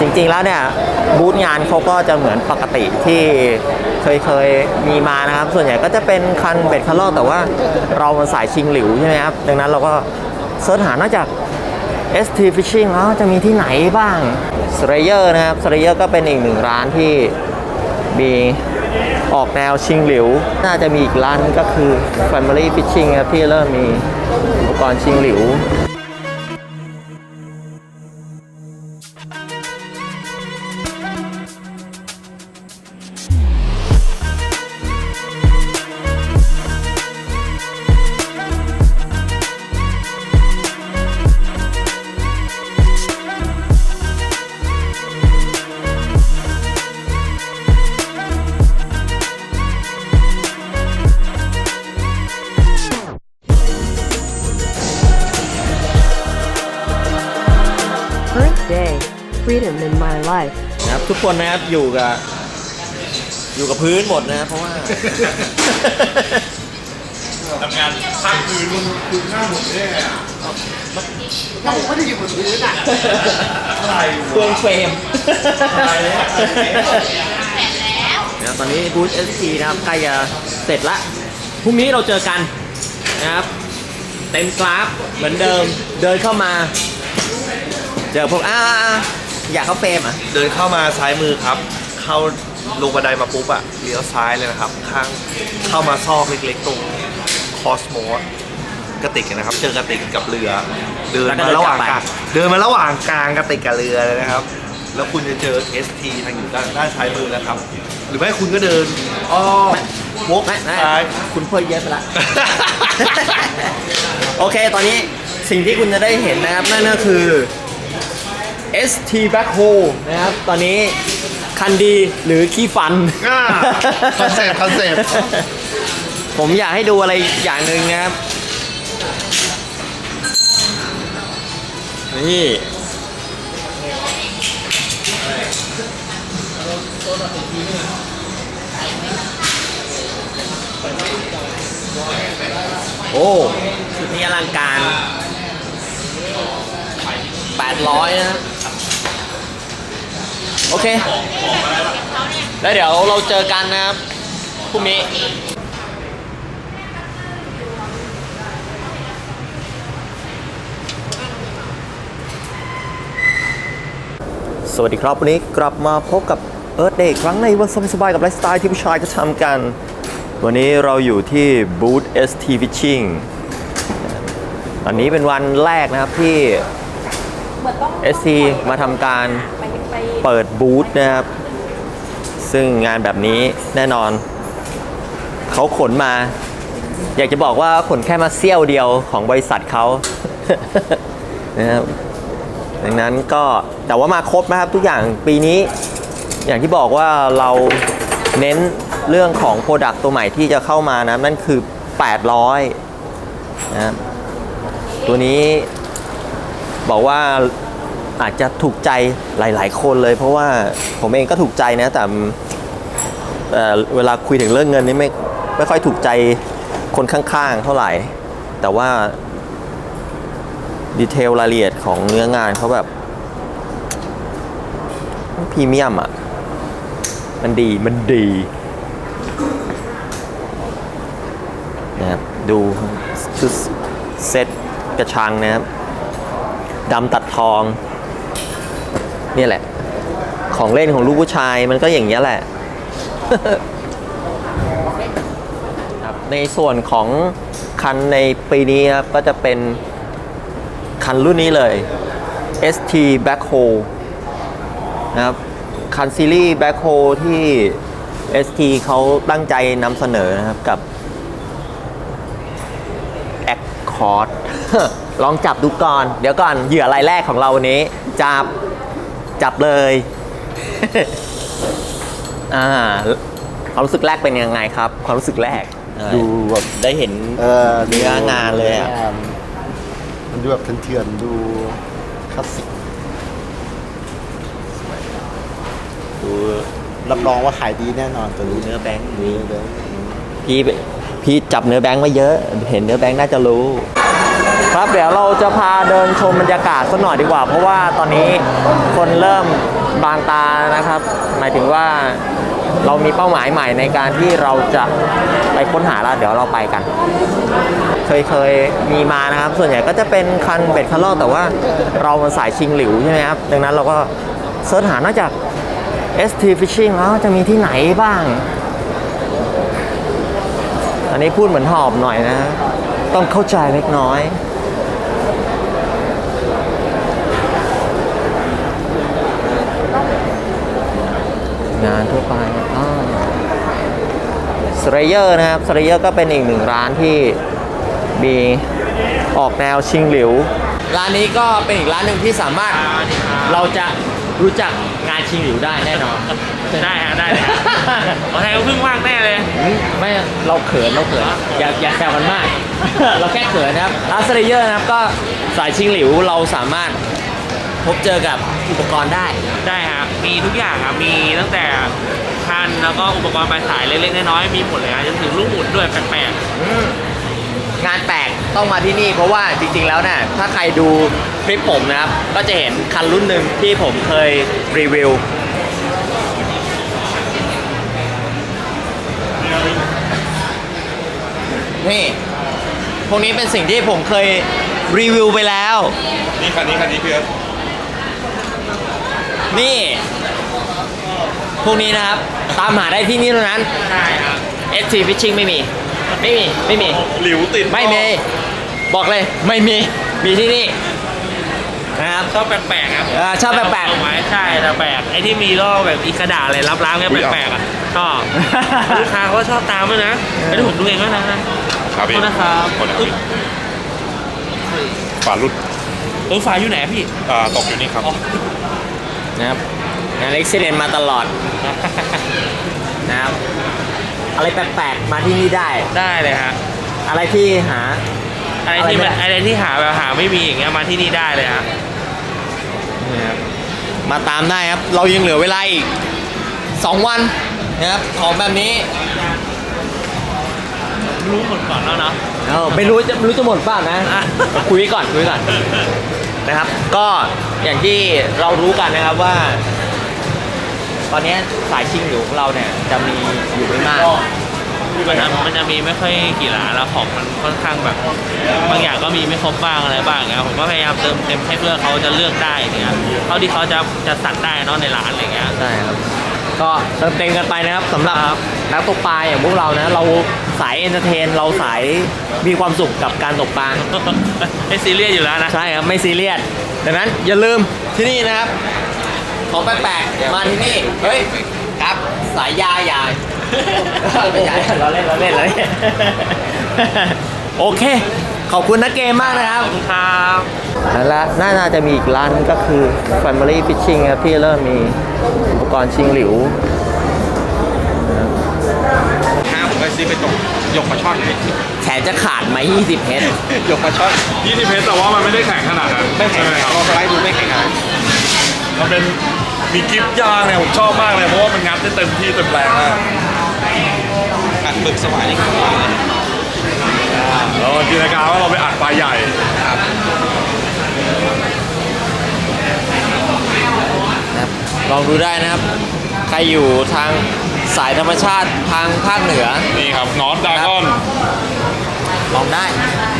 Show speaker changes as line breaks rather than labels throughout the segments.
จริงๆแล้วเนี่ยบูธงานเขาก็จะเหมือนปกติที่เคยเคยมีมานะครับ ส่วนใหญ่ก็จะเป็นคันเบ็ดคันลอกแต่ว่าเรามันสายชิงหลิวใช่ไหมครับ ดังนั้นเราก็เสิร์ชหานอกจาก ST Fishing แล้วจะมีที่ไหนบ้าง s r a y e r นะครับ s r a y e r ก็เป็นอีกหนึ่งร้านที่มีออกแนวชิงหลิว น่าจะมีอีกร้านก็คือ Family Fishing ครับที่เริ่มมีอุปกรณ์ชิงหลิว ครับทุกคนนะครับอยู่กับอยู่กับพื้นหมดนะเพราะว่า
ทำงานภาคคืนมึงคือข้ามหมดได้ไงอะ
เฟืองเฟรมนะครับตอนนี้บูธ ST นะครับใกล้จะเสร็จละพรุ่งนี้เราเจอกันนะครับ เต็มกราฟเหมือนเดิมเดินเข้ามา เจอพวกอ้า อยากเข้าเฟรมอะ
เดินเข้ามาซ้ายมือครับ เข้าลงบันไดมาปุ๊บอะเลี้ยวซ้ายเลยนะครับ ข้างเข้ามาซอกเล็กๆตรงคอสโมกระติกนะครับ เจอกระติกกับเรือ เดินมาระหว่างกลางเดินมาระหว่างกลางกระติกกับเรือเลยนะครับ แล้วคุณจะเจอ ST ทางอยู่ด้านด้านซ้ายมือนะครับ หรือไม่คุณก็เดินอ้อมวก
ไม่ไม่
ซ้าย
คุณเพิ่มเยอะไปละ โอเค ตอนนี้สิ่งที่คุณจะได้เห็นนะครับ นั่นก็คือ ST Backhoe นะครับ ตอนนี้คันดีหรือขี้ฟัน
อ่าคอนเซ็ปต์คอนเซ็ปต์
ผมอยากให้ดูอะไรอย่างหนึ่งนะครับ นี่โอ้ชุดนี้อลังการ 800 นะครับ โอเค แล้วเดี๋ยวเราเจอกันนะครับพรุ่งนี้สวัสดีครับ วันนี้กลับมาพบกับเอิร์ธเดย์ครั้งในวันสบายๆกับไลฟ์สไตล์ที่ผู้ชายก็ทำกัน วันนี้เราอยู่ที่บูธ ST Fishing ตอนนี้เป็นวันแรกนะครับที่ ST มาทำการ เปิดบูธนะครับ ซึ่งงานแบบนี้แน่นอน เขาขนมา อยากจะบอกว่าขนแค่มาเซี่ยวเดียวของบริษัทเขานะครับดังนั้นก็แต่ว่ามาครบนะครับทุกอย่างปีนี้ อย่างที่บอกว่าเราเน้นเรื่องของโปรดักต์ตัวใหม่ที่จะเข้ามานะนั่นคือ 800 นะครับตัวนี้บอกว่า อาจจะถูกใจหลาย ๆ คนเลย เพราะว่าผมเองก็ถูกใจนะแต่เอ่เวลาคุยถึงเรื่องเงินนี่ไม่ไม่ค่อยถูกใจคนข้างๆ เท่าไหร่ แต่ว่าดีเทลรายละเอียดของเนื้องานเขาแบบพรีเมียมอะ มันดีมันดีนะครับดูชุดเซ็ตกระชังนะครับดำตัดทอง นี่ยแหละ ของเล่นของลูกผู้ชายมันก็อย่างนี้ยแหละครับในส่วนของคันในปีนี้ครับก็จะเป็นคันรุ่นนี้เลย ST Backhoe นะครับ คันซีรีส์ Backhoe ที่ ST เขาตั้งใจนำเสนอนะครับกับ Accord ลองจับดูก่อน เดี๋ยวก่อน เหยื่อรายแรกของเราวันนี้ จับ จับเลย อ่าความรู้สึกแรกเป็นยังไงครับ ความรู้สึกแรก
ดูแบบ
ได้เห็น
เออ
เนื้องานเลยอะ
มันดูแบบเถื่อนๆดูคลาสสิก
ดู
รับรองว่าขายดีแน่นอนตัวนี้
เนื้อแบงค์
เนื้อแบงค์
พี่พี่จับเนื้อแบงค์มาเยอะ เห็นเนื้อแบงค์น่าจะรู้ ครับเดี๋ยวเราจะพาเดินชมบรรยากาศสักหน่อยดีกว่า เพราะว่าตอนนี้คนเริ่มบางตานะครับ หมายถึงว่าเรามีเป้าหมายใหม่ในการที่เราจะไปค้นหาแล้วเดี๋ยวเราไปกัน เคยเคยมีมานะครับ ส่วนใหญ่ก็จะเป็นคันเบ็ดคันลอกแต่ว่าเรามันสายชิงหลิวใช่ไหมครับดังนั้นเราก็เสิร์ชหานอกจาก ST Fishing แล้วจะมีที่ไหนบ้าง อันนี้พูดเหมือนหอบหน่อยนะ ต้องเข้าใจเล็กน้อย งานทั่วไปสเรเยอร์นะครับสเรเยอร์ก็เป็นอีกหนึ่งร้านที่มีออกแนวชิงหลิว ร้านนี้ก็เป็นอีกร้านหนึ่งที่สามารถเราจะ รู้จักงานชิงหลิวได้แน่นอน
ได้ฮะได้เลยฮะขอไทยก็เพิ่งว่างแน่เลย
ไม่เราเขินเราเขินอย่าอย่าแซวกันมาก เราแค่เขินนะครับร้านสเรเยอร์นะครับก็สายชิงหลิวเราสามารถพบเจอกับอุปกรณ์ได้
ได้ฮะมีทุกอย่างครับมีตั้งแต่คันแล้วก็อุปกรณ์ปลายสายเล็กๆน้อยๆมีหมดเลยฮะจนถึงลูกหมุนด้วยแปลก
งานแปลกต้องมาที่นี่เพราะว่าจริงๆแล้วเนี่ยถ้าใครดูคลิปผมนะครับ ก็จะเห็นคันรุ่นหนึ่งที่ผมเคยรีวิวนี่พวกนี้เป็นสิ่งที่ผมเคยรีวิวไปแล้ว
นี่คันนี้คันนี้เพื่อน
นี่ พวกนี้นะครับ ตามหาได้ที่นี่เท่านั้น
ๆใช่ครับ
ST Fishing ไม่มี ไม่มีไม่มี
หลิวติด
ไม่มี บอกเลยไม่มี มีที่นี่นะครับ
ชอบแปลกๆครับ
เออชอบแปลกๆ
เอาไว้ใช่แต่แปลกไอ้ที่มีล่อแบบอีกระดาษอะไรรับล้างเนี่ยแปลกๆอะชอบลูกค้าเขาชอบตามด้วยนะไอ้ที่ผมดูเองด้วยนะ
ครั
ข
บ
อบ
พี่
คุณนะครับ
คนนะครับพี่ฝารุด
เออฝาอยู่ไหนพี่
อ่าตกอยู่นี่ครับ
นะครับงานเอ็กซิเดนมาตลอดนะครับ อะไรแปลกๆมาที่นี่ได้
ได้เลยฮะ
อะไรที่หา
อะไรที่มันอะไรที่หาแบบหาไม่มีอย่างเงี้ยมาที่นี่ได้เลยฮะ
นะครับมาตามได้ครับ เรายังเหลือเวลาอีก2วันนะครับของแบบนี้
รู้หมดก่อนแล้วเนาะ
เออไม่รู้จะไม่รู้จะหมดเปล่านะ
อะ
คุยไว้ก่อนคุยไว้ก่อนนะครับ ก็อย่างที่เรารู้กันนะครับว่า ตอนนี้สายชิงอยู่ของเราเนี่ยจะมีอยู่ไม่มาก
มันจะมันจะมีไม่ค่อยกี่ร้านแล้วของมันค่อนข้างแบบ บางอย่างก็มีไม่ครบบ้างอะไรบ้างอย่างเงี้ยผมก็พยายามเติมเต็มให้เพื่อเขาจะเลือกได้อย่างเงี้ยเท่าที่เขาจะจะสั่งได้เนาะในร้านอะไรเงี้ย
ใช่ครับก็เติมเต็มกันไปนะครับสำหรับนักตกปลาอย่างพวกเรานะ เราสายเอนเตอร์เทน เราสายมีความสุขกับการตกปลา
ไม่ซีเรียสอยู่แล้วนะ
ใช่ครับ ไม่ซีเรียสดังนั้นอย่าลืมที่นี่นะครับ ของแปลกๆมาที่นี่ เฮ้ย ครับ สายยาใหญ่ไม่ใช่เราเล่นเราเล่นเราเล่นโอเค ขอบคุณนักเกมมากนะครับ
ครับ
และน่าจะมีอีกร้านก็คือ Family Fishing ครับที่เริ่มมีอุปกรณ์ชิงหลิว
ห้าผมไปซื้อไปตกยกปลาช่อน
แขนจะขาดไหม20เพชร
ยกปลาช่อน
20เพชรแต่ว่ามันไม่ได้แข็งขนาดนั้น
ไม่แข็ง
ใช่ไหมครับ
ลองสไลด์ดูไม่แข็งขนาด
มันเป็นมีกิฟต์ยางเนี่ยผมชอบมากเลยเพราะว่ามันงัดได้เต็มที่เต็มแรงมาก
อัดหมึกสวายนี่คือเลย
แล้วจินตนาการว่าเราไปอัดปลาใหญ่
ครับ
นะครับลองดูได้นะครับ ใครอยู่ทางสายธรรมชาติทางภาคเหนือ
นี่ครับนอตดากอน
ลองได้
แฟมิลี่ครับ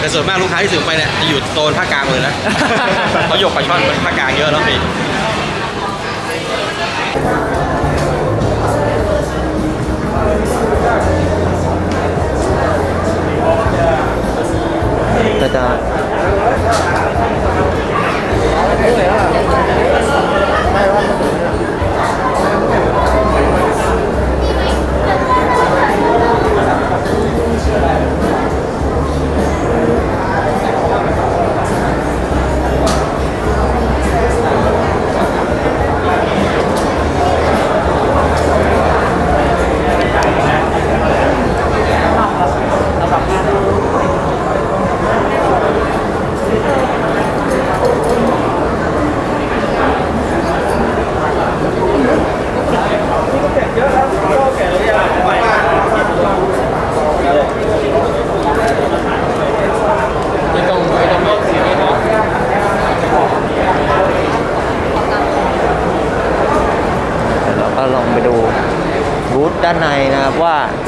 แต่ส่วนมากลูกค้าที่ซื้อไปเนี่ยจะอยู่โซนภาคกลางเลยนะเขาหยกปลาช่อนภาคกลางเยอะแล้วพี่
ก็จะ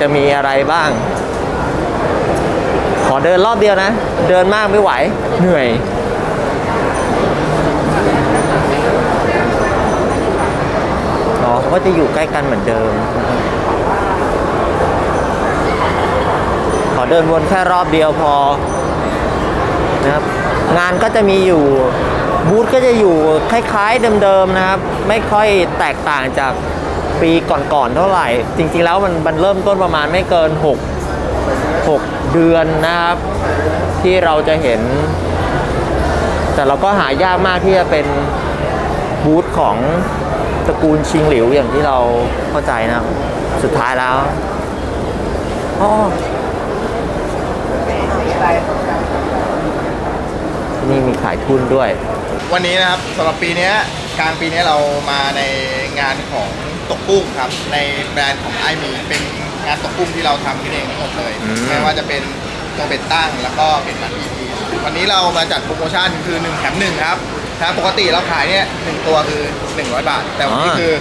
จะมีอะไรบ้าง ขอเดินรอบเดียวนะ เดินมากไม่ไหว เหนื่อย อ๋อเขาก็จะอยู่ใกล้กันเหมือนเดิมนะครับขอเดินวนแค่รอบเดียวพอนะครับงานก็จะมีอยู่บูธก็จะอยู่คล้ายๆเดิมๆนะครับ ไม่ค่อยแตกต่างจาก ปีก่อนๆเท่าไหร่ จริงๆแล้วมันมันเริ่มต้นประมาณไม่เกิน 6 6 เดือนนะครับ ที่เราจะเห็น แต่เราก็หายากมากที่จะเป็นบูธของตระกูลชิงหลิวอย่างที่เราเข้าใจนะ สุดท้ายแล้วอ๋อที่นี่มีขายทุนด้วย
วันนี้นะครับสำหรับปีนี้กลางปีนี้เรามาในงานของ ตกกุ้งครับ ในแบรนด์ของไอมีเป็นงานตกกุ้งที่เราทำขึ้นเองทั้งหมดเลย
อืม
ไม่ว่าจะเป็นตัวเป็ดตั้งแล้วก็เป็ดมันอีทีวันนี้เรามาจัดโปรโมชั่นคือ1แถม1ครับถ้าปกติเราขายเนี่ยหนึ่งตัวคือ 100 บาท แต่วันนี้คือ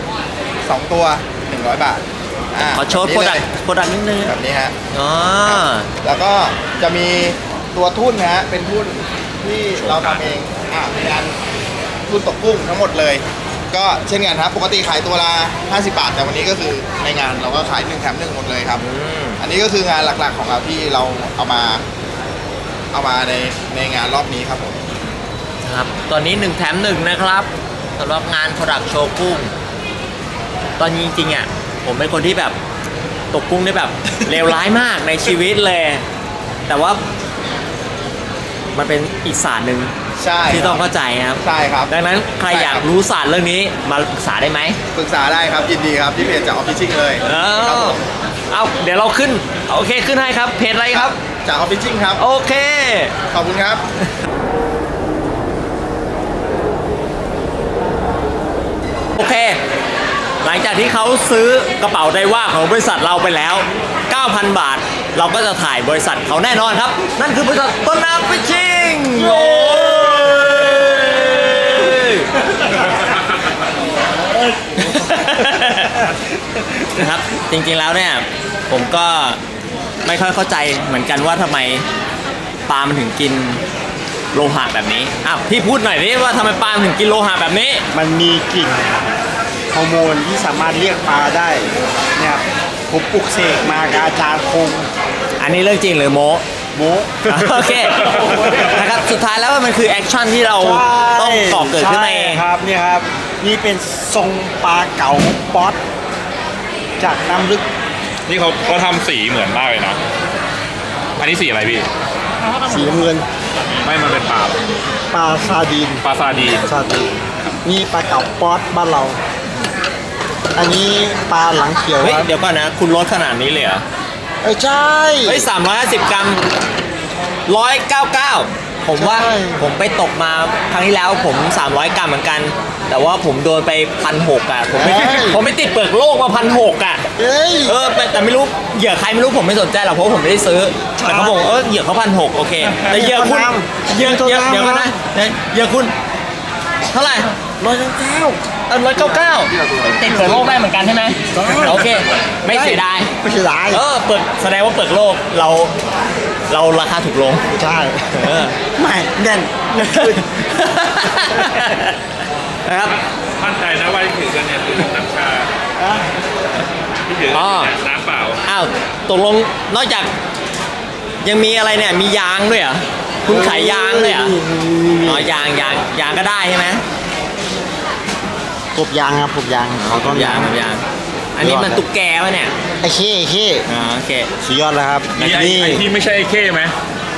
2 ตัว 100 บาทา
ขอโชว์
แบบ
โปร
นี้
ดัก
เลย
ต์โปรดักต์นิดนึง
แบบนี้ฮะ
อ๋อ
แล้วก็จะมีตัวทุ่นนะฮะเป็นทุ่นที่เราทำเองอ่าเป็นงานทุ่นตกกุ้งทั้งหมดเลย ก็เช่นกันครับ ปกติขายตัวละ50 บาท แต่วันนี้ก็คือในงานเราก็ขาย1แถม1หมดเลยครับ
ม
อันนี้ก็คืองานหลักๆของเราที่เราเอามา เอามาในในงานรอบนี้ครับผม
ครับตอนนี้หนึ่งแถมหนึ่งนะครับสำหรับงานโปรดักโชว์กุ้ง ตอนนี้จริงๆอะผมเป็นคนที่แบบตกกุ้งได้แบบ เลวร้ายมากในชีวิตเลย แต่ว่า มันเป็นอีกศาสตร์หนึ่ง
ใช่
ที่ต้องเข้าใจนะครับ
ใช่ครับ
ดังนั้นใคร
ช่
อยาก
บ
รู้ศาสตร์เรื่องนี้มาปรึกษาได้ไหม
ปรึกษาได้ครับยินดีครับที่เพจจากออฟฟิชิ่งเลย
เอ
ครับ
อ
ผม
เอาเดี๋ยวเราขึ้น โอเคขึ้นให้ครับ เพจอะไรครับ
จากออฟฟิชิ่งครับ
โอเค
ขอบคุณครับ
โอเค หลังจากที่เขาซื้อกระเป๋าไดว่าของบริษัทเราไปแล้ว 9,000 บาท เราก็จะถ่ายบริษัทเขาแน่นอนครับ นั่นคือบริษัทต้นน้ำฟิชชิงโอ้ นะครับ จริงๆแล้วเนี่ย ผมก็ไม่ค่อยเข้าใจเหมือนกันว่าทำไมปลามันถึงกินโลหะแบบนี้อะพี่พูดหน่อยดิว่าทำไมปลามันถึงกินโลหะแบบนี้
มันมีกลิ่นฮอร์โมนที่สามารถเรียกปลาได้เนี่ยครับผมปลุกเสกมากับอาจารย์คง
อันนี้เรื่องจริงหรือโม
โม
โอเคนะครับ สุดท้ายแล้วมันคือแอคชั่นที่เราต้องก่อเกิดขึ้นมาเอง
ใช่ครับเนี่ยครับ นี่เป็นทรงปลาเก๋าป๊อตจากน้ำลึก
นี่เขาเขาทำสีเหมือนมากเลยนะ อันนี้สีอะไรพี่
สีน้ำเงิน
ไม่มันเป็นปลา
ปลาซาดีน
ปลาซาดีน
ซาดีนนี่ปลาเก๋าป๊อตบ้านเรา อันนี้ปลาหลังเขียว
เฮ้ย
ครับ
เดี๋ยวก่อนนะ คุณลดขนาดนี้เลยเหรอ
เอ้ยใช่
เฮ้ย350กรัม199ผมว่า
ใช่
ผมไปตกมาครั้งที่แล้วผม 300 กรัมเหมือนกัน แต่ว่าผมโดนไปพันหกอะ ผมไม่ผมไม่ติดเปลือกโลกมาพันหกอะ
เอ้ย
เออแต่แต่ไม่รู้เหยื่อใครไม่รู้ผมไม่สนใจหรอกเพราะว่าผมไม่ได้ซื้อแต่เขาบอกเออเหยื่อเขาพันหกโอเคแต่เหยื่อคุณเหยื่อเหยื่อเดี๋ยวกันนะเหยื่อคุณเท่าไหร่
ร้อยเก้า
เออร้อยเก้าเก้าติดเปลือกโลกได้เหมือนกันใช่ไหมโอเค ไม่เสียดาย
ไม่ใช่ร้าย
เออเปลือกแสดงว่าเปลือกโลกเราเราราคาถูกลง
ใช่
เออ
ไม่แน่นแน่นขึ้น
นะครับ
มั่นใจนะว่าที่ถือกันเนี่ยคือน้ำชาที่ถือ
อ๋อ
น้ำเปล่า
อ้าวตกลงนอกจากยังมีอะไรเนี่ยมียางด้วยเหรอคุณขายยางเลยเหรออ๋อยางยางยางก็ได้ใช่ไหม
กบยางครับกบยาง
อ๋อกบยางกบยาง อันนี้มันตุ๊กแกวะเนี่ย
ไอ้เข้ไอ้เข้
อ๋อโอเค
สุดยอดแล้วครับ
มีไอ้ไอ้ที่ไม่ใช่ไอ้เข้ไหม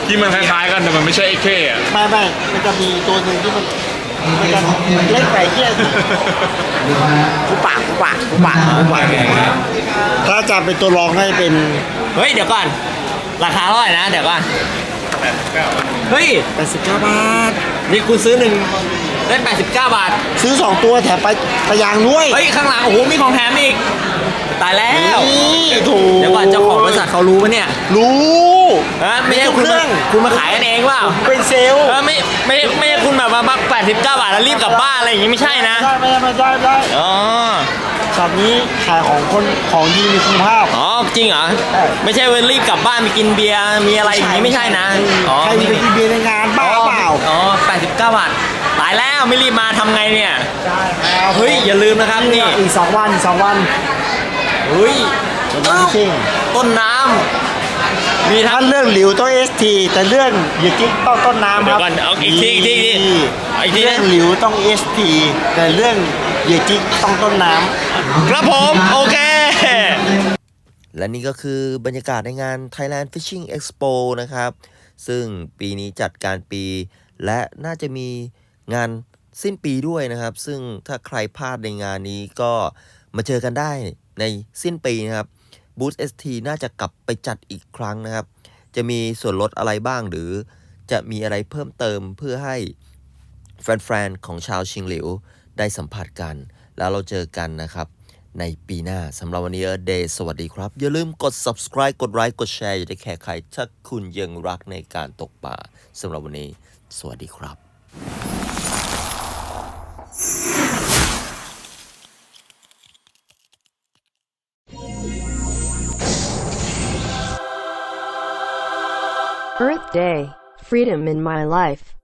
ที่มันคล้ายๆกันแต่มันไม่ใช่ไอ้เข้อะ
ไม่ไม่มันจะมีตัวหนึ่งที่มัน มันจะเล็กไปแค่กูปากกูปากกูปากกูปากถ้าจะเป็นตัวรองก็จะเป็น
เฮ้ย เดี๋ยวก่อน ราคาเท่าไหร่นะ เดี๋ยวก่อนเฮ้ย
89 บาท
นี่คุณซื้อหนึ่งได้ 89 บาท
ซื้อ 2 ตัวแถมไปไปยางด้วย
เฮ้ย ข้างหลัง โอ้โห มีของแถมอีก ตายแล้ว
นี่ถูก
เดี๋ยวก่อนเจ้าของบริษัทเขารู้ปะเนี่ย
รู้
ฮะไม่ใช่คุณ
เครื่
มา
อง
คุณมาขายกันเองเปล่า
เป็นเซลล์
เออไม่ไม่ไม่ใช่คุณแบบมาบัก89บาทแล้วรีบกลับบ้านอะไรอย่างงี้ไม่ใช่นะ
ได้ไม่ได้ไม่ได้ไม่ได้
อ๋อ
ช็อปนี้ขายของคนของดีมีคุณภาพ
อ๋อจริงเหรอ
ใช่
ไม่ใช่เวนรีบกลับบ้านไปกินเบียร์มีอะไรอย่างนี้ไม่ใช่นะอ๋อ
ใครจะไปกินเบียร์ในงานบ้าเปล่า
อ๋อ89บาทตายแล้วไม่รีบมาทำไงเนี่ย
ใช่ครับ
เฮ้ยอย่าลืมนะครับนี่
อีกสองวันอีกสองวัน
เฮ้ย
เป็นวันจริง
ต้นน้ำ มีทั้
ถ้างเรื่องหลิวต้องเอสทีแต่เรื่องเหยียกิ๊กต้องต้นน้ำครับ
เดี๋ยวก่อนเอาอีกทีอีกทีอีกทีอีกทีนะ
เรื่องหลิวต้องเอสทีแต่เรื่องเหยียกิ๊กต้องต้นน้ำ
ครับผมโอเค และนี่ก็คือบรรยากาศในงาน Thailand Fishing Expo นะครับ ซึ่งปีนี้จัดการปี และน่าจะมีงานสิ้นปีด้วยนะครับ ซึ่งถ้าใครพลาดในงานนี้ก็มาเจอกันได้ในสิ้นปีนะครับ Booth ST น่าจะกลับไปจัดอีกครั้งนะครับ จะมีส่วนลดอะไรบ้างหรือจะมีอะไรเพิ่มเติมเพื่อให้แฟนๆ ของชาวชิงหลิวได้สัมผัสกัน แล้วเราเจอกันนะครับ ในปีหน้าสำหรับวันนี้เดย์สวัสดีครับ อย่าลืมกด subscribe กดไลค์กดแชร์อย่าได้แค่ใครถ้าคุณยังรักในการตกปลาสำหรับวันนี้ สวัสดีครับ
Day, freedom in my life.